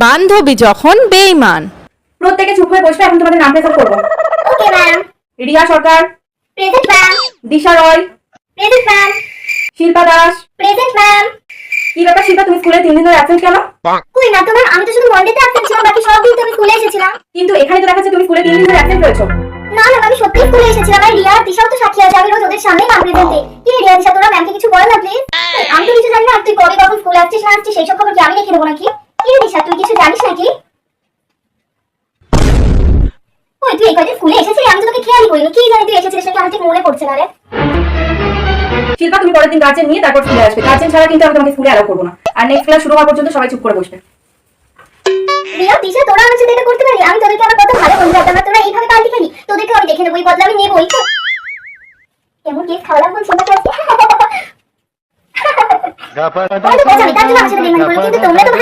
বান্ধবী যখন বেইমান প্রত্যেকে চুপ হয়ে বসবে এখন তোমাদের নাম প্রেসার করব। Okay ma'am Riya Sarkar. Present ma'am Disha Roy. Present ma'am Shilpa Das. Present ma'am কি ব্যাপার শিল্পা তুমি স্কুলে তিন দিন ধরে অ্যাবসেন্ট কেন? কই না তোমার আমি তো শুধু মন্ডেতে অ্যাবসেন্ট ছিলাম বাকি সব দিন তো আমি স্কুলে এসেছিলাম। কিন্তু এখানে তো দেখা যাচ্ছে তুমি স্কুলে তিন দিন ধরে অ্যাবসেন্ট রয়েছো। না ম্যাম আমি সত্যি স্কুলে এসেছিলাম। আর রিয়া দিশাও তো সাক্ষী আছে আমি রোজ ওদের সামনেই নাম প্রেজেন্টে কি রিয়া দিশা তোরা ম্যামকে কিছু বল না প্লিজ আমি তো কিছু জানি না তুই কবে কখন স্কুলে আসছিস না আসছিস সেই সব খবর কি আমি রেখে দেবো নাকি? দিশা তুই কিছু জানিস নাকি? ওই তুই কদিন স্কুলে এসেছিলি আমি তো তোকে খেয়ালই করিনি। কি জানি তুই এসেছিলিস নাকি আমার ঠিক মনে পড়ছে না রে? শিল্পা তুমি পরের দিন গার্জেন নিয়ে তারপর স্কুলে আসবে। গার্জেন ছাড়া কিন্তু আমি তোমাকে স্কুলে অ্যালাউ করব না। আর নেক্সট ক্লাস শুরু হওয়া পর্যন্ত সবাই চুপ করে বসবে। রিয়া দিশা তোরা আমার সাথে এটা করতে পারি? আমি তোদেরকে আমার কত ভালো বন্ধু আমরা তোরা এইভাবে পাল্টি খেলি তোদেরকে আমি দেখে নেব এই বদলা আমি নেবই তো কেমন কেক খাওয়ালাম বলছি না কাছে আমি তো তার জন্য আমার সাথে বেমানি করল কিন্তু তোমরা তো